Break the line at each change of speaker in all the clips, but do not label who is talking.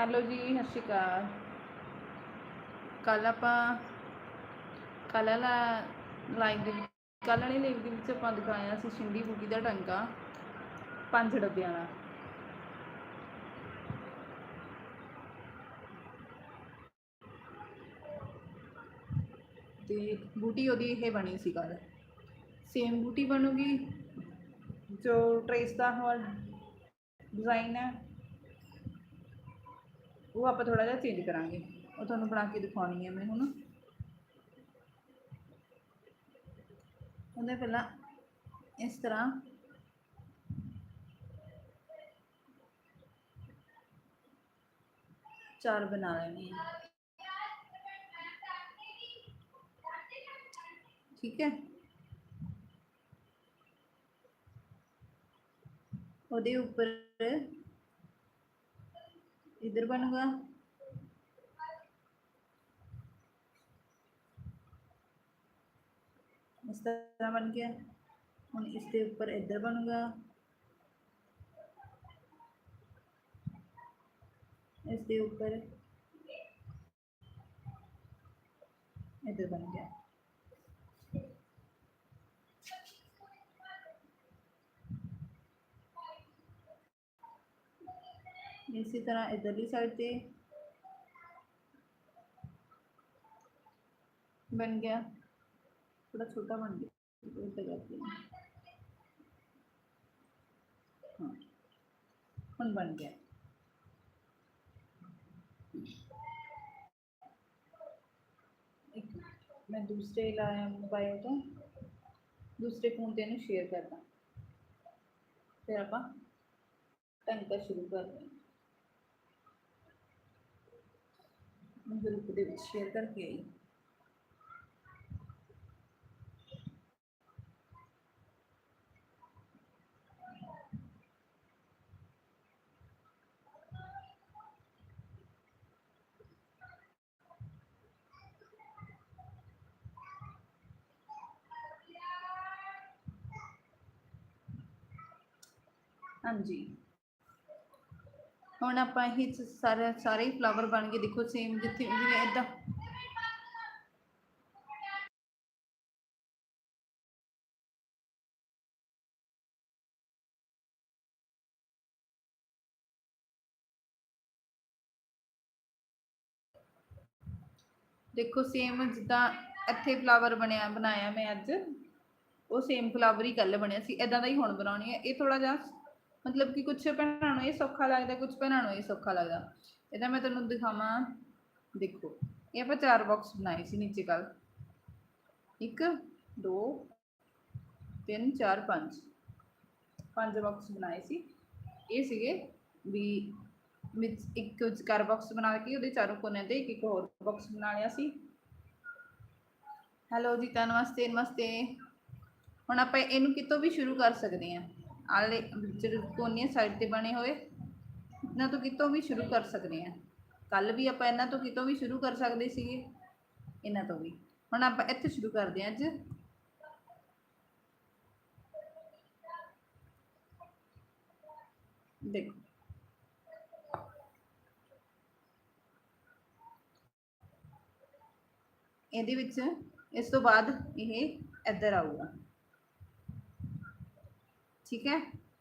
Hello ਜੀ ਸਤਿ ਸ਼੍ਰੀ ਅਕਾਲ ਕੱਲ ਆਪਾਂ ਕੱਲ ਵਾਲਾ ਲਾਈਵ ਦੇ ਕੱਲ ਵਾਲੀ ਲਾਈਵ ਦੇ ਵਿੱਚ ਆਪਾਂ ਦਿਖਾਇਆ ਸੀ ਸਿੰਡੀ ਬੂਟੀ ਦਾ ਟੰਗਾ ਪੰਜ ਡੱਬਿਆਂ ਦਾ ਤੇ ਬੂਟੀ ਉਹਦੀ ਇਹ ਬਣੀ ਸੀ ਕੱਲ ਸੇਮ ਬੂਟੀ ਬਣੂਗੀ ਜੋ ਟਰੇਸ ਦਾ ਹੋਰ ਡਿਜ਼ਾਈਨ ਹੈ ਉਹ ਆਪਾਂ ਥੋੜਾ ਜਿਹਾ ਚੇਂਜ ਕਰਾਂਗੇ ਉਹ ਤੁਹਾਨੂੰ ਬਣਾ ਕੇ ਦਿਖਾਉਣੀ ਹੈ ਮੈਂ ਹੁਣ ਉਹਦੇ ਪਹਿਲਾਂ ਇਸ ਤਰ੍ਹਾਂ ਚਾਰ ਬਣਾ ਲੈਣੇ ਆ ਠੀਕ ਹੈ ਉਹਦੇ ਉੱਪਰ इधर बनूँगा इस तरह बन गया। हम इसके ऊपर इधर बनूँगा इसके ऊपर इधर बन गया। इसी तरह इधरली साइड पे बन गया थोड़ा छोटा बन गया इधर करते हैं हाँ ਹੁਣ बन गया एक मिनट, मैं दूसरे लाया मोबाइल तो दूसरे फोन ਤੇ ਇਹਨੂੰ ਸ਼ੇਅਰ ਕਰਦਾ ਫਿਰ ਆਪਾਂ ਟੰਗਾ ਸ਼ੁਰੂ ਕਰਦੇ um grupo de esquerda gay. हाँ ਹੁਣ ਆਪਾਂ ਇਹ ਸਾਰੇ ਸਾਰੇ ਹੀ ਫਲਾਵਰ ਬਣ ਗਏ। ਦੇਖੋ ਸੇਮ ਜਿੱਥੇ ਜਿਵੇਂ ਇਦਾਂ ਦੇਖੋ ਸੇਮ ਜਿੱਦਾਂ ਇੱਥੇ ਫਲਾਵਰ ਬਣਿਆ, ਬਣਾਇਆ ਮੈਂ ਅੱਜ, ਉਹ ਸੇਮ ਫਲਾਵਰ ਹੀ ਕੱਲ ਬਣਿਆ ਸੀ। ਇਦਾਂ ਦਾ ਹੀ ਹੁਣ ਬਣਾਉਣੀ ਹੈ ਇਹ ਥੋੜਾ ਜਿਹਾ ਮਤਲਬ ਕਿ ਕੁਝ ਭੈਣਾਂ ਨੂੰ ਇਹ ਸੌਖਾ ਲੱਗਦਾ ਕੁਝ ਭੈਣਾਂ ਨੂੰ ਇਹ ਸੌਖਾ ਲੱਗਦਾ। ਇਹਦਾ ਮੈਂ ਤੁਹਾਨੂੰ ਦਿਖਾਵਾਂ। ਦੇਖੋ, ਇਹ ਆਪਾਂ ਚਾਰ ਬਾਕਸ ਬਣਾਏ ਸੀ ਨੀਚੇ ਕੱਲ ਇੱਕ, ਦੋ, ਤਿੰਨ, ਚਾਰ, ਪੰਜ। ਪੰਜ ਬਾਕਸ ਬਣਾਏ ਸੀ। ਇਹ ਸੀਗੇ ਵੀ ਵਿੱਚ ਇੱਕ ਵਿਚਕਾਰ ਬਾਕਸ ਬਣਾ ਕੇ ਉਹਦੇ ਚਾਰੋਂ ਕੋਨਿਆਂ ਤੇ ਇੱਕ ਇੱਕ ਹੋਰ ਬਾਕਸ ਬਣਾ ਲਿਆ ਸੀ। ਹੈਲੋ ਜੀ ਤਾਂ ਨਮਸਤੇ ਨਮਸਤੇ ਹੁਣ ਆਪਾਂ ਇਹਨੂੰ ਕਿਤੋਂ ਵੀ ਸ਼ੁਰੂ ਕਰ ਸਕਦੇ ਹਾਂ। ਆਲੇ ਜਿਹੜੇ ਕੋਨੇ ਸਾਈਡ ਤੇ ਬਣੇ ਹੋਏ, ਇਹਨਾਂ ਤੋਂ ਕਿਤੋਂ ਵੀ ਸ਼ੁਰੂ ਕਰ ਸਕਦੇ ਹਾਂ। ਕੱਲ ਵੀ ਆਪਾਂ ਇਹਨਾਂ ਤੋਂ ਕਿਤੋਂ ਵੀ ਸ਼ੁਰੂ ਕਰ ਸਕਦੇ ਸੀਗੇ, ਇਹਨਾਂ ਤੋਂ ਵੀ। ਹੁਣ ਆਪਾਂ ਇੱਥੇ ਸ਼ੁਰੂ ਕਰਦੇ ਹਾਂ ਅੱਜ। ਦੇਖੋ। ਇਹਦੇ ਵਿੱਚ ਇਸ ਤੋਂ ਬਾਅਦ ਇਹ ਇੱਧਰ ਆਊਗਾ। ਠੀਕ ਹੈ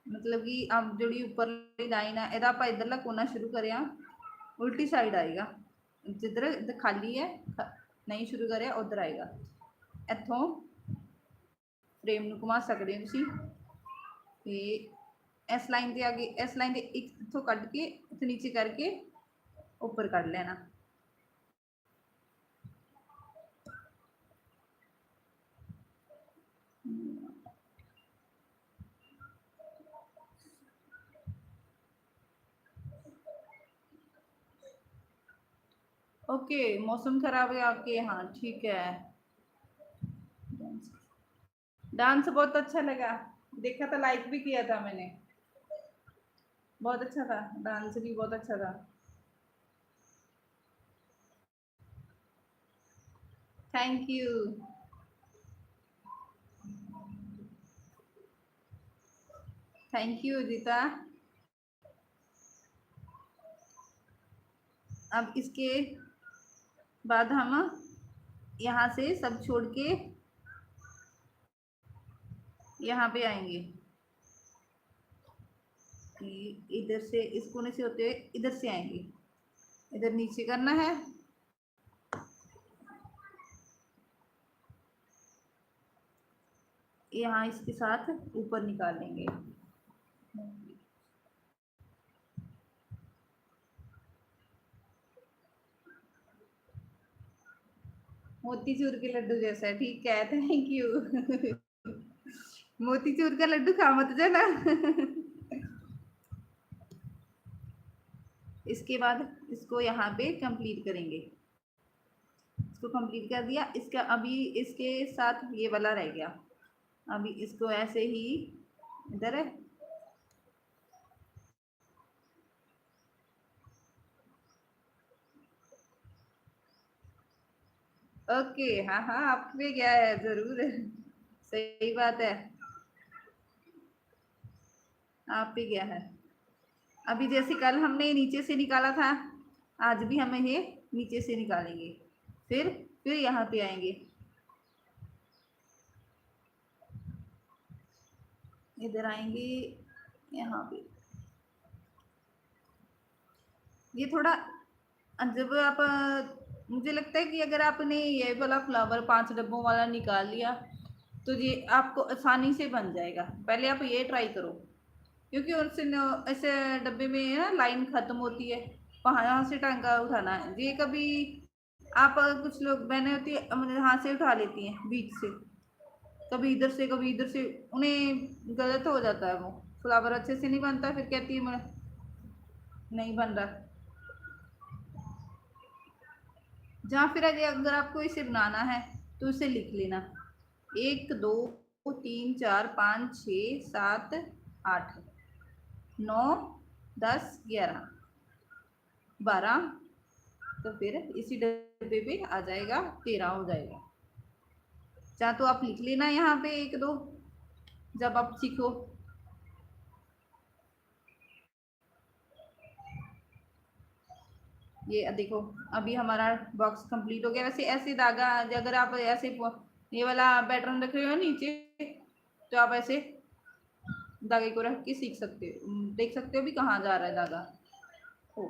ਮਤਲਬ ਕਿ ਆ ਜਿਹੜੀ ਉੱਪਰਲੀ ਲਾਈਨ ਆ ਇਹਦਾ ਆਪਾਂ ਇਧਰਲਾ ਕੋਨਾ ਸ਼ੁਰੂ ਕਰਿਆ ਉਲਟੀ ਸਾਈਡ ਆਏਗਾ ਜਿੱਧਰ ਇੱਧਰ ਖਾਲੀ ਹੈ ਖ- ਨਹੀਂ ਸ਼ੁਰੂ ਕਰਿਆ ਉਧਰ ਆਏਗਾ ਇੱਥੋਂ ਫਰੇਮ ਨੂੰ ਘੁਮਾ ਸਕਦੇ ਹੋ ਤੁਸੀਂ ਤੇ ਇਸ ਲਾਈਨ ਤੇ ਅੱਗੇ ਇਸ ਲਾਈਨ ਦੇ ਇੱਕ ਇੱਥੋਂ ਕੱਢ ਕੇ ਇੱਥੇ ਨੀਚੇ ਕਰਕੇ ਉੱਪਰ ਕੱਢ ਲੈਣਾ ओके, मौसम खराब है आपके यहाँ, ठीक है। डांस बहुत अच्छा लगा। देखा था लाइक भी किया था मैंने। बहुत अच्छा था डांस भी बहुत अच्छा था। थैंक यू थैंक यू जीता अब इसके बाद हम यहाँ से सब छोड़ के यहाँ पे आएँगे। इधर से इस कोने से होते हुए इधर से आएँगे। इधर नीचे करना है। यहाँ इसके साथ ऊपर निकाल लेंगे। मोतीचूर के लड्डू जैसा ठीक है थैंक यू मोतीचूर का लड्डू खा मत जाना. इसके बाद इसको यहाँ पे कंप्लीट करेंगे. इसको कंप्लीट कर दिया. इसका अभी इसके साथ ये वाला रह गया. अभी इसको ऐसे ही, इधर है ओके हाँ हाँ आप पे गया है, ज़रूर। सही बात है। आप पे गया है। अभी जैसे कल हमने नीचे से निकाला था, आज भी हमें ये नीचे से निकालेंगे। फिर फिर यहाँ पे आएँगे। इधर आएँगे, यहाँ पे। ये थोड़ा, जब आप मुझे लगता है कि अगर आपने ये वाला फ्लावर पाँच डब्बों वाला निकाल लिया तो ये आपको आसानी से बन जाएगा। पहले आप ये ट्राई करो, क्योंकि उससे ऐसे डब्बे में ना लाइन ख़त्म होती है, वहाँ यहाँ से टांगा उठाना है। ये कभी आप, कुछ लोग बहने होती है हाथ से उठा लेती हैं बीच से। कभी इधर से, कभी इधर से, उन्हें गलत हो जाता है वो। फ्लावर अच्छे से नहीं बनता, फिर कहती है नहीं बन रहा। जहाँ फिर अगर आपको इसे बनाना है तो इसे लिख लेना। एक, दो, तीन, चार, पाँच, छ, सात, आठ, नौ, दस, ग्यारह, बारह तो फिर इसी डब्बे पे आ जाएगा, तेरह हो जाएगा। चाहे तो आप लिख लेना यहाँ पे एक, दो, जब आप सीखो। ये देखो, अभी हमारा बॉक्स कंप्लीट हो गया। वैसे ऐसे धागा, अगर आप ऐसे ये वाला पैटर्न रख रहे हो नीचे तो आप ऐसे धागे को रख के सीख सकते हो। देख सकते हो भी कहाँ जा रहा है धागा। ओ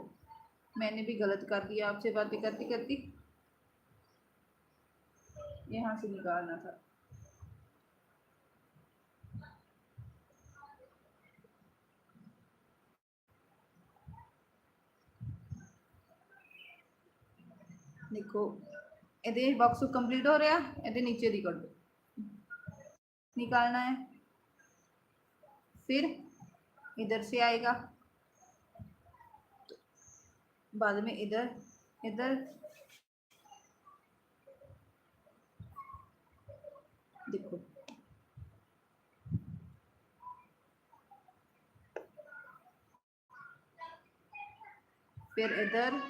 मैंने भी गलत कर दिया आपसे बातें करती करती यहाँ से निकालना था। देखो ये बॉक्स कंप्लीट हो रहा ये नीचे दी। कट निकालना है। फिर इधर से आएगा। बाद में इधर इधर। देखो। फिर इधर।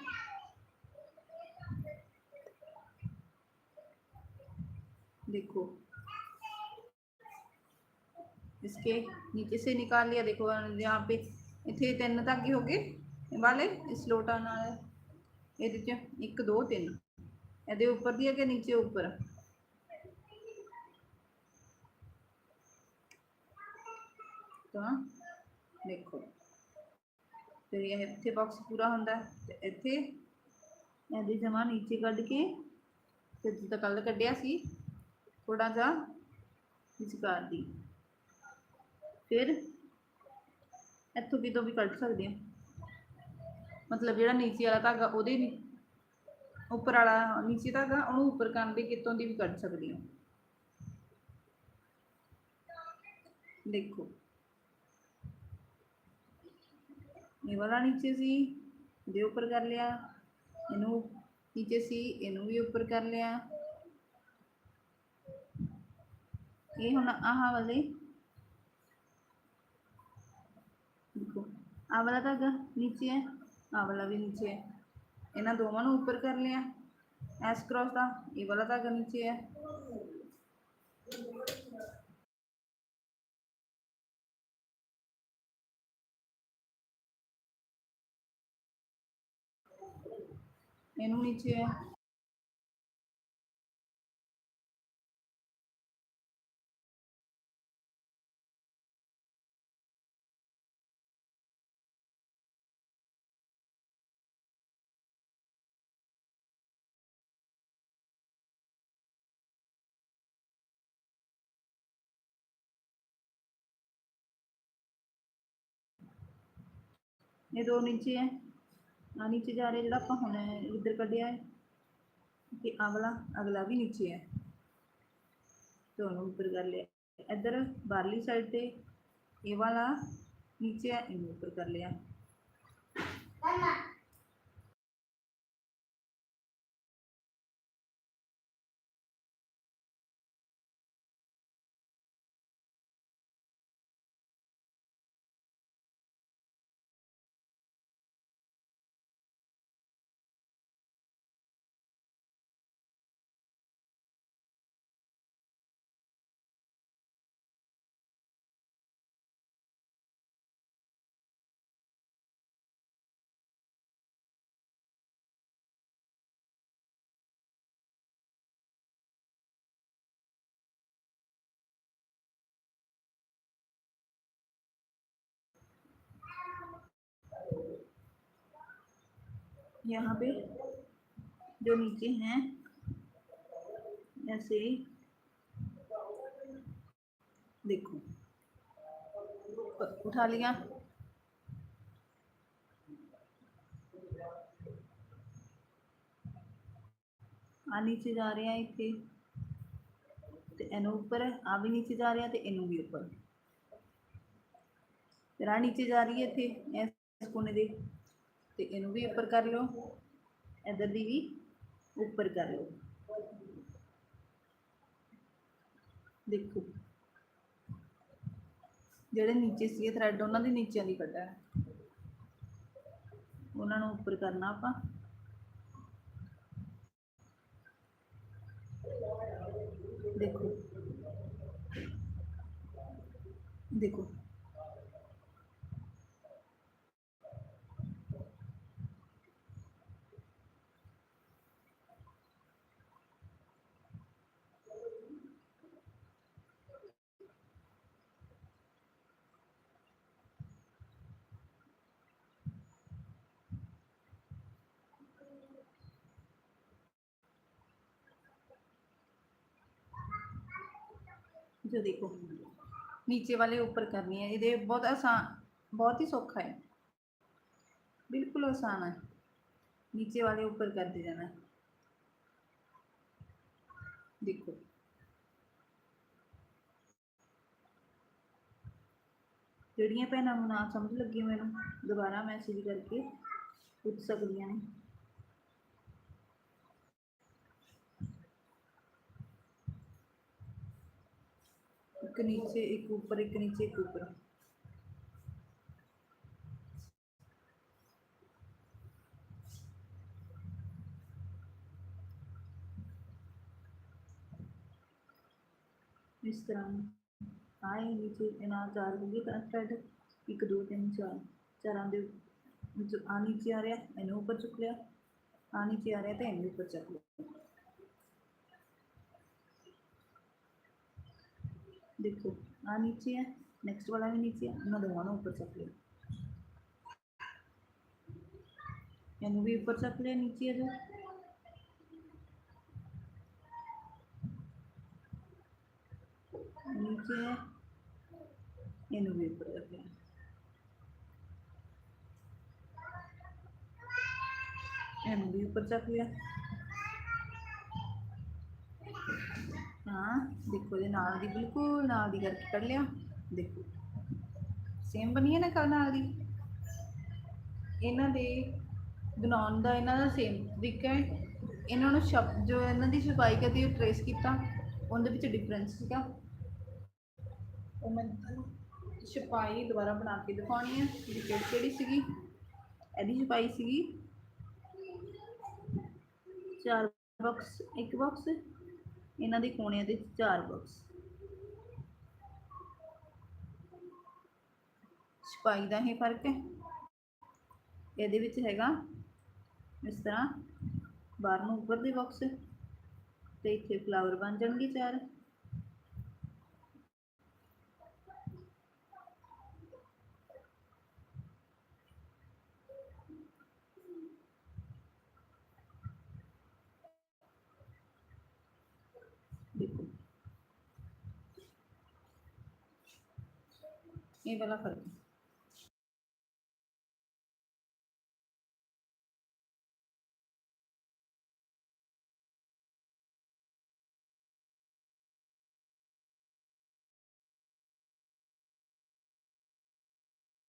देखो। इसके नीचे से निकाल लिया। देखो, यहाँ पे इतने तीन धागे हो गए। वाले इस लोटा नाल ये एक, दो, तीन। ये ऊपर दिया के नीचे ऊपर? तो देखो। फिर यह इतने बॉक्स पूरा होंगे इतने यदि जमा नीचे कढ़ के जिदा कल कढ़िया थोड़ा जा विचकार दी फिर इतों भी तो भी कट सकते हैं मतलब जो नीचे वाला धागा वो उपर वाला नीचे धागा उन्होंने उपर कर दे कितों की भी कट सकती हूँ देखो ये वाला नीचे सी दे उपर कर लिया इनू नीचे सी इनू भी उपर कर लिया ये हम आह वाले देखो आ वाला धागा नीचे है आ वाला भी नीचे है इन्होंने दोवों उपर कर लिया एस क्रॉस का ये वाला धागा नीचे है ਇਹਨੂੰ ਨੀਚੇ ਹੈ ਇਹ ਦੋ ਨੀਚੇ ਹੈ। ਆ ਨੀਚੇ ਜਾ ਰਿਹਾ ਜਿਹੜਾ ਆਪਾਂ ਹੁਣ ਇੱਧਰ ਕੱਢਿਆ ਹੈ ਤੇ ਅਗਲਾ ਅਗਲਾ ਵੀ ਨੀਚੇ ਹੈ। ਦੋਨੋਂ ਉੱਪਰ ਕਰ ਲਿਆ। ਇੱਧਰ ਬਾਹਰਲੀ ਸਾਈਡ ਤੇ ਇਹ ਵਾਲਾ ਨੀਚੇ ਹੈ, ਇਹਨੂੰ ਉੱਪਰ ਕਰ ਲਿਆ। यहाँ पे जो नीचे हैं ऐसे देखो उठा लिया ਆ ਨੀਚੇ ਜਾ ਰਿਹਾ ਇੱਥੇ ਤੇ ਇਹਨੂੰ ਉੱਪਰ ਆ ਵੀ ਨੀਚੇ ਜਾ ਰਿਹਾ ਤੇ ਇਹਨੂੰ ਵੀ ਉੱਪਰ ਫਿਰ ਆ ਨੀਚੇ ਜਾ ਰਹੀ ਹੈ ਇੱਥੇ ਇਸ ਕੋਨੇ ਦੇ ਤੇ ਇਹਨੂੰ ਵੀ ਉੱਪਰ ਕਰ ਲਓ, ਇੱਧਰ ਦੀ ਵੀ ਉੱਪਰ ਕਰ ਲਓ। ਦੇਖੋ, ਜਿਹੜੇ ਨੀਚੇ ਸੀਗੇ ਥਰੈਡ ਉਹਨਾਂ ਦੇ ਨੀਚਿਆਂ ਦੀ ਕੱਢਣਾ ਉਹਨਾਂ ਨੂੰ ਉੱਪਰ ਕਰਨਾ ਆਪਾਂ। ਦੇਖੋ ਦੇਖੋ। जो देखो नीचे वाले ऊपर करनी है ये बहुत आसान बहुत ही सौखा है बिल्कुल आसान है नीचे वाले ऊपर करते जाना है देखो ਜਿਹੜੀਆਂ ਭੈਣਾਂ ਨੂੰ ਨਾ ਸਮਝ ਲੱਗੀ ਮੈਨੂੰ ਦੁਬਾਰਾ ਮੈਸੇਜ ਕਰਕੇ ਪੁੱਛ ਸਕਦੀਆਂ ਨੇ एक नीचे एक ऊपर एक नीचे एक ऊपर इस तरह आए नीचे इना चार हो गए थ्रेड एक दो तीन चार ਚਾਰਾਂ ਦੇ ਵਿੱਚ ਆ ਨੀਚੇ ਆ ਰਿਹਾ ਇਹਨੂੰ ਉੱਪਰ ਚੁੱਕ ਲਿਆ ਆ ਨੀਚੇ ਆ ਰਿਹਾ ਤੇ ਇਹਨੂੰ ਉੱਪਰ ਚੱਕ ਲਿਆ देखो, आ नीचे है नेक्स्ट वाला भी नीचे है ना दोनों ऊपर चक ले यानी भी ऊपर चक ले नीचे है जो। नीचे है, यानी भी ऊपर चक ले एम भी ऊपर चक लिया ਹਾਂ, ਦੇਖੋ ਇਹਦੇ ਨਾਲ ਦੀ, ਬਿਲਕੁਲ ਨਾਲ ਦੀ ਕਰਕੇ ਕੱਢ ਲਿਆ। ਦੇਖੋ ਸੇਮ ਬਣੀ ਹੈ ਨਾ ਕੱਲ ਨਾਲ ਦੀ? ਇਹਨਾਂ ਦੇ ਬਣਾਉਣ ਦਾ ਇਹਨਾਂ ਦਾ ਸੇਮ ਤਰੀਕਾ ਹੈ। ਇਹਨਾਂ ਨੂੰ ਸ਼ਬਦ ਜੋ ਇਹਨਾਂ ਦੀ ਛਪਾਈ ਕਰਦੀ ਉਹ ਟਰੇਸ ਕੀਤਾ। ਉਹਦੇ ਵਿੱਚ ਡਿਫਰੈਂਸ ਸੀਗਾ। ਉਹ ਮੈਂ ਛਪਾਈ ਦੁਬਾਰਾ ਬਣਾ ਕੇ ਦਿਖਾਉਣੀ ਹੈ, ਕਿ ਕਿਹੜੀ ਕਿਹੜੀ ਸੀਗੀ। ਇਹਦੀ ਛਪਾਈ ਸੀਗੀ। ਚਾਰ ਬਾਕਸ ਇੱਕ ਬਾਕਸ ਇਹਨਾਂ ਦੇ ਕੋਣਿਆਂ ਦੇ ਚਾਰ ਬਾਕਸ। ਛਪਾਈ ਦਾ ਹੀ ਫ਼ਰਕ ਹੈ। ਇਹਦੇ ਵਿੱਚ ਹੈਗਾ ਇਸ ਤਰ੍ਹਾਂ ਬਾਹਰ ਨੂੰ ਉੱਪਰ ਦੇ ਬਾਕਸ ਤੇ ਇੱਥੇ ਫਲਾਵਰ ਬਣ ਜਾਣਗੇ ਚਾਰ। y de la.